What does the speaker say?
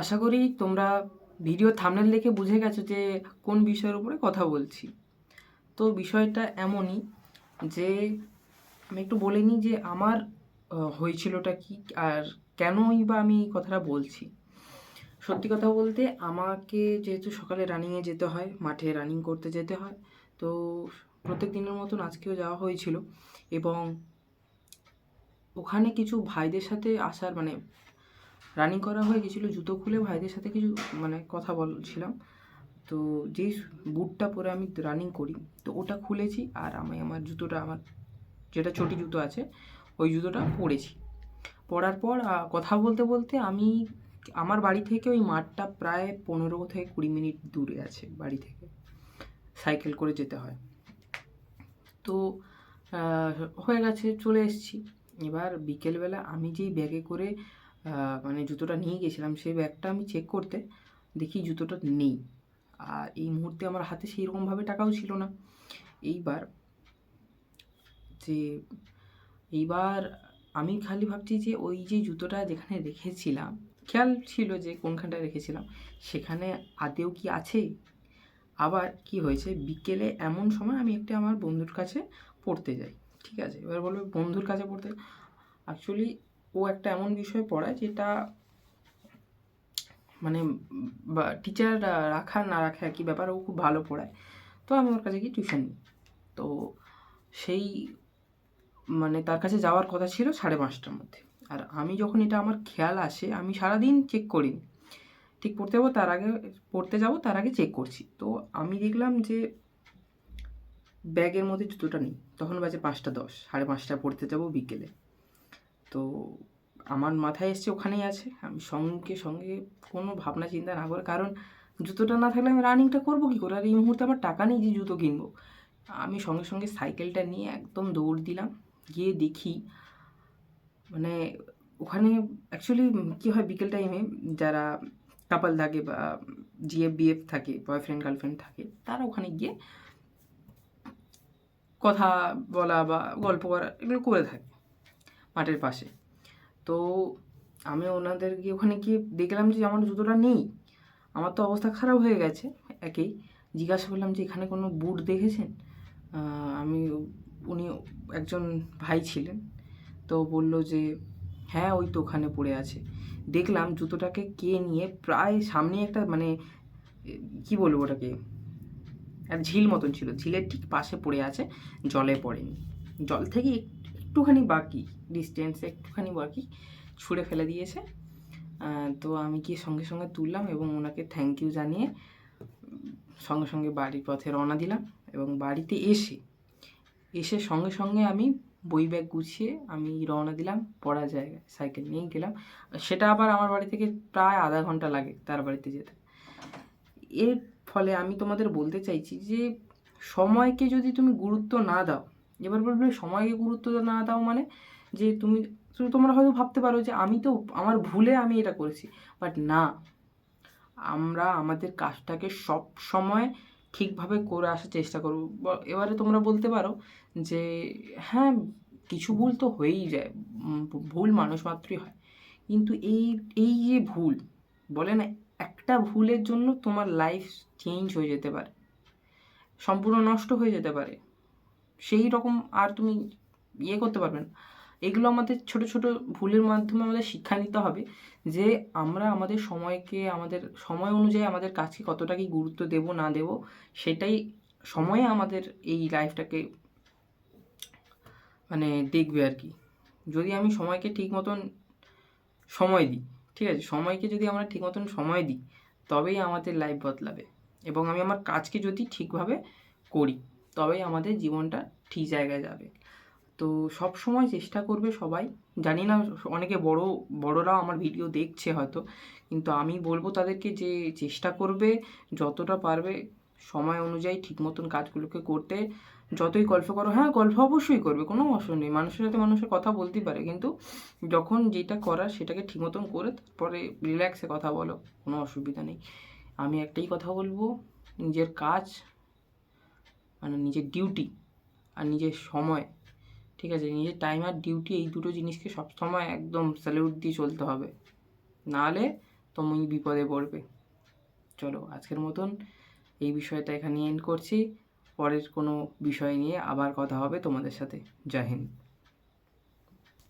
আশা করি তোমরা video thumbnail দেখে বুঝে গেছো যে কোন বিষয়ের উপরে কথা বলছি। তো বিষয়টা এমনই যে আমি একটু বলে নিই যে আমার হয়েছিলটা কি আর কেনই বা আমি এই কথাটা বলছি। সত্যি কথা বলতে আমাকে যেহেতু সকালে রানিংয়ে যেতে হয়, মাঠে রানিং করতে যেতে হয়, তো প্রত্যেক দিনের মতন আজকেও যাওয়া হয়েছিল এবং ওখানে কিছু ভাইদের সাথে আসার মানে রানিং করা হয়ে গেছিল, জুতো খুলে ভাইদের সাথে কিছু মানে কথা বলছিলাম। তো যেই বুটটা পরে আমি রানিং করি, তো ওটা খুলেছি আর আমি আমার জুতোটা, আমার যেটা চটি জুতো আছে, ওই জুতোটা পরেছি। পরার পর কথা বলতে বলতে আমি, আমার বাড়ি থেকে ওই মাঠটা প্রায় পনেরো থেকে কুড়ি মিনিট দূরে আছে বাড়ি থেকে। সাইকেল করে যেতে হয়। তো হয়ে গেছে, চলে এসেছি। এবার বিকেলবেলা আমি যেই ব্যাগে করে মানে জুতোটা নিয়ে গেছিলাম, সেই ব্যাগটা আমি চেক করতে দেখি জুতোটা নেই। আর এই মুহূর্তে আমার হাতে সেই রকমভাবে টাকাও ছিল না। এইবার যে, এইবার আমি খালি ভাবছি যে, ওই যে জুতোটা যেখানে রেখেছিলাম, খেয়াল ছিল যে কোনখানটায় রেখেছিলাম, সেখানে আদেও কি আছে? আবার কি হয়েছে? বিকেলে এমন সময় আমি একটা আমার বন্ধুর কাছে পড়তে যাই। ঠিক আছে? এবার বলবে, বন্ধুর কাছে পড়তে? অ্যাকচুয়ালি ও একটা এমন বিষয় পড়ায় যেটা মানে টিচার রাখা না রাখা একই ব্যাপার, ও খুব ভালো পড়ায়। তো আমি ওর কাছে গিয়ে টিউশন নিই। তো সেই মানে তার কাছে যাওয়ার কথা ছিল সাড়ে পাঁচটার মধ্যে। আর আমি যখন এটা আমার খেয়াল আসে, আমি সারাদিন চেক করিনি। ঠিক পড়তে যাব তার আগে, পড়তে যাব তার আগে চেক করছি। তো আমি দেখলাম যে ব্যাগের মধ্যে জুতোটা নেই। তখন বাজে পাঁচটা দশ, সাড়ে পাঁচটায় পড়তে যাব বিকেলে। তো আমার মাথায় এসছে ওখানেই আছে। আমি সঙ্গে সঙ্গে কোনো ভাবনা, চিন্তা না করে, কারণ জুতোটা না থাকলে আমি রানিংটা করব কী করে? আর এই মুহূর্তে আমার টাকা নেই যে জুতো কিনবো। আমি সঙ্গে সঙ্গে সাইকেলটা নিয়ে একদম দৌড় দিলাম। গিয়ে দেখি মানে ওখানে অ্যাকচুয়ালি কী হয় বিকেল টাইমে যারা কাপাল থাকে বা জিএফ বিএফ থাকে বয়ফ্রেন্ড গার্লফ্রেন্ড থাকে, তারা ওখানে গিয়ে কথা বলা বা গল্প করা এগুলো করে থাকে। মাঠের পাশে। তো আমি ওনাদের গিয়ে ওখানে গিয়ে দেখলাম যে আমার জুতোটা নেই। আমার তো অবস্থা খারাপ হয়ে গেছে একেই। জিজ্ঞাসা করলাম যে এখানে কোনো বুট দেখেছেন? আমি, উনি একজন ভাই ছিলেন। তো বলল যে হ্যাঁ ওই তো ওখানে পড়ে আছে। দেখলাম জুতোটাকে কে নিয়ে প্রায় সামনে একটা মানে কি বলব ওটাকে? একটা ঝিল মতন ছিল। ঝিলের ঠিক পাশে পড়ে আছে, জলে পড়েনি। জল থেকে এক- একটুখানি বাকি ডিস্টেন্সে একটুখানি বাকি, ছুঁড়ে ফেলে দিয়েছে। তো আমি গিয়ে সঙ্গে সঙ্গে তুললাম এবং ওনাকে থ্যাংক ইউ জানিয়ে সঙ্গে সঙ্গে বাড়ির পথে রওনা দিলাম এবং বাড়িতে এসে এসে সঙ্গে সঙ্গে আমি বই ব্যাগ গুছিয়ে আমি রওনা দিলাম পড়ার জায়গায় সাইকেল নিয়েই গেলাম। সেটা আবার আমার বাড়ি থেকে প্রায় আধা ঘণ্টা লাগে তার বাড়িতে যেতে। এর ফলে আমি তোমাদের বলতে চাইছি যে, সময়কে যদি তুমি গুরুত্ব না দাও এবার বলবে সময়কে গুরুত্ব না দাও মানে যে তুমি তো তোমরা হয়তো ভাবতে পারো যে আমি তো, আমার ভুলে আমি এটা করেছি। বাট না, আমরা আমাদের কাজটাকে সব সময় ঠিকভাবে করে আসার চেষ্টা করব। এবারে তোমরা বলতে পারো যে হ্যাঁ কিছু ভুল তো হয়েই যায় ভুল মানুষ মাত্রই হয়। কিন্তু এই এই যে ভুল, বলে না, একটা ভুলের জন্য তোমার লাইফ চেঞ্জ হয়ে যেতে পারে। সম্পূর্ণ নষ্ট হয়ে যেতে পারে। সেই রকম আর তুমি ইয়ে করতে পারবে না। এগুলো আমাদের ছোট ছোট ভুলের মাধ্যমে আমাদের শিক্ষা নিতে হবে যে আমরা আমাদের সময়কে, আমাদের সময় অনুযায়ী আমাদের কাজকে কতটা কি গুরুত্ব দেব, না দেব, সেটাই সময়ে আমাদের এই লাইফটাকে মানে দেখবে আর কি। যদি আমি সময়কে ঠিক মতন সময় দিই, ঠিক আছে? সময়কে যদি আমরা ঠিক মতন সময় দিই, তবেই আমাদের লাইফ বদলাবে এবং আমি আমার কাজকে যদি ঠিকভাবে করি। তবেই আমাদের জীবনটা ঠিক জায়গায় যাবে। তো সব সময় চেষ্টা করবে সবাই। জানি না, অনেকে বড়, বড়রাও আমার ভিডিও দেখছে হয়তো। কিন্তু আমি বলব তাদেরকে যে চেষ্টা করবে, যতটা পারবে সময় অনুযায়ী ঠিক মতন কাজগুলোকে করতে। যতই গল্প করো হ্যাঁ গল্প অবশ্যই করবে, কোনো অসুবিধা নেই। মানুষের সাথে মানুষের কথা বলতেই পারে। কিন্তু যখন যেটা করার সেটাকে ঠিক মতন করে, তারপরে রিল্যাক্সে কথা বলো, কোনো অসুবিধা নেই। আমি একটাই কথা বলব, নিজের কাজ মানে নিজের ডিউটি আর নিজের সময়, ঠিক আছে? নিজের টাইম আর ডিউটি এই দুটো জিনিসকে সবসময় একদম স্যালিউট দিয়ে চলতে হবে। নাহলে তুমি বিপদে পড়বে। চলো, আজকের মতন এই বিষয়টা এখানে এন্ড করছি। পরের কোনো বিষয় নিয়ে আবার কথা হবে তোমাদের সাথে। জয় হিন্দ।